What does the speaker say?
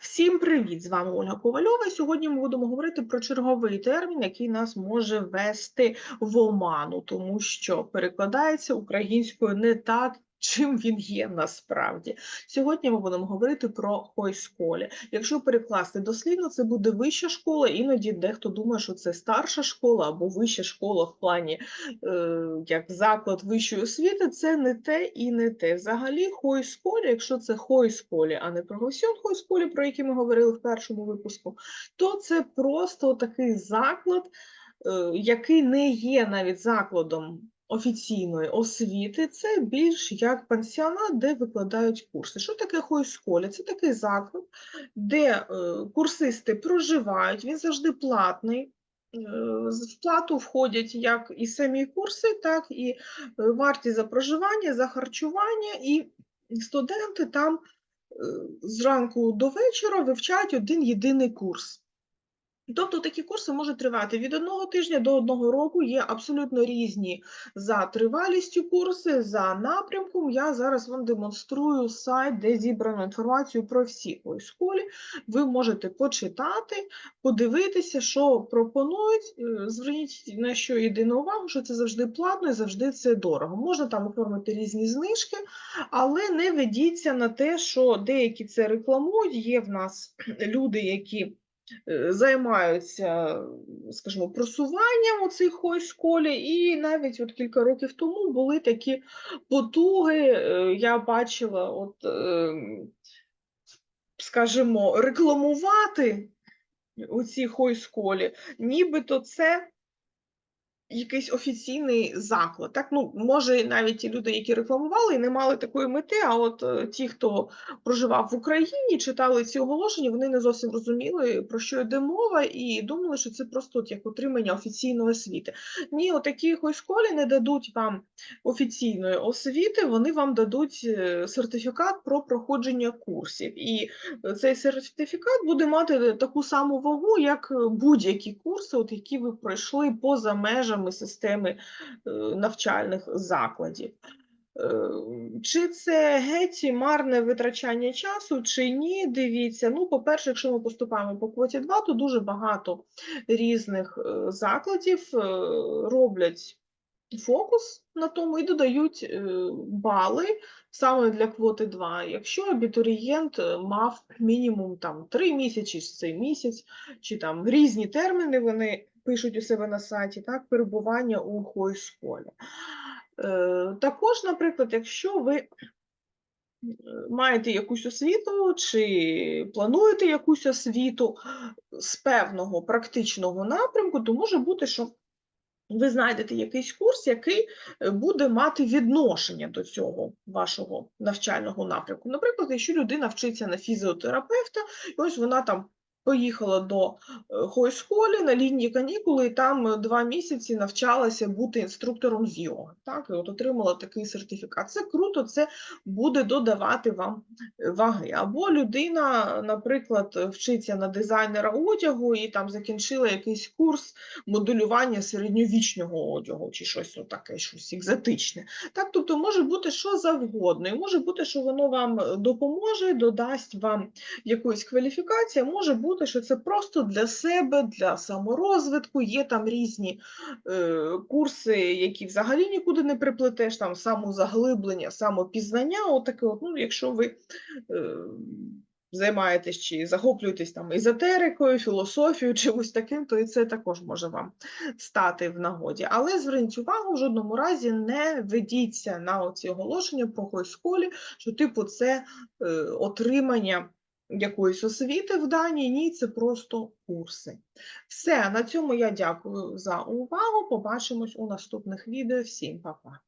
Всім привіт! З вами Ольга Ковальова. Сьогодні ми будемо говорити про черговий термін, який нас може вести в оману, тому що перекладається українською не так, чим він є насправді. Сьогодні ми будемо говорити про хойсколі. Якщо перекласти дослівно, це буде вища школа. Іноді дехто думає, що це старша школа або вища школа в плані е, як заклад вищої освіти. Це не те і не те. Взагалі, хойсколі, якщо це хойсколі, а не професіон хойсколі, про який ми говорили в першому випуску, то це просто такий заклад, е, який не є навіть закладом офіційної освіти, це більш як пансіонат, де викладають курси. Що таке хойсколі? Це такий заклад, де е, курсисти проживають, він завжди платний. Е, В плату входять як і самі курси, так і е, вартість за проживання, за харчування, і студенти там зранку до вечора вивчають один єдиний курс. Тобто такі курси можуть тривати від одного тижня до одного року, є абсолютно різні за тривалістю курси, за напрямком. Я зараз вам демонструю сайт, де зібрано інформацію про всі школі. Ви можете почитати, подивитися, що пропонують. Е, Зверніть на що єдину увагу, що це завжди платно і завжди це дорого. Можна там оформити різні знижки, але не ведіться на те, що деякі це рекламують. Є в нас люди, які займаються, скажімо, просуванням у цій хойсколі, і навіть от кілька років тому були такі потуги, е, я бачила, от, ем, скажімо, рекламувати у цій хой школі, нібито це якийсь офіційний заклад. Так, ну, може, навіть ті люди, які рекламували, і не мали такої мети, а от е, ті, хто проживав в Україні, читали ці оголошення, вони не зовсім розуміли, про що йде мова, і думали, що це просто от як отримання офіційної освіти. Ні, отакі хойсколі не дадуть вам офіційної освіти, вони вам дадуть е, сертифікат про проходження курсів. І е, цей сертифікат буде мати таку саму вагу, як будь-які курси, от які ви пройшли поза межами системи е, навчальних закладів. Е, Чи це геть марне витрачання часу, чи ні? Дивіться. Ну, по-перше, якщо ми поступаємо по квоті 2, то дуже багато різних е, закладів роблять фокус на тому і додають бали саме для квоти 2. Якщо абітурієнт мав мінімум там 3 місяці, чи цей місяць, чи там різні терміни вони пишуть у себе на сайті, так, перебування у хойсколі. Е, Також, наприклад, якщо ви е, маєте якусь освіту чи плануєте якусь освіту з певного практичного напрямку, то може бути, що ви знайдете якийсь курс, який е, буде мати відношення до цього вашого навчального напрямку. Наприклад, якщо людина вчиться на фізіотерапевта, і ось вона там поїхала до е, хойсколі на літні канікули, і там е, два місяці навчалася бути інструктором з йоги. Так, і от отримала такий сертифікат. Це круто, це буде додавати вам е, ваги. Або людина, наприклад, вчиться на дизайнера одягу і там закінчила якийсь курс моделювання середньовічного одягу, чи щось ну, таке, щось екзотичне. Так, тобто може бути що завгодно, і може бути, що воно вам допоможе, додасть вам якоїсь кваліфікації, може бути, що це просто для себе, для саморозвитку. Є там різні е, курси, які взагалі нікуди не приплетеш, там самозаглиблення, самопізнання. Отаке, от, ну, якщо ви е, займаєтесь чи захоплюєтесь там езотерикою, філософією, чимось таким, то і це також може вам стати в нагоді. Але зверніть увагу, в жодному разі не ведіться на оці оголошення про хойсколі, що типу це е, отримання якоїсь освіти в Данії, ні, це просто курси. Все, на цьому я дякую за увагу. Побачимось у наступних відео. Всім па-па!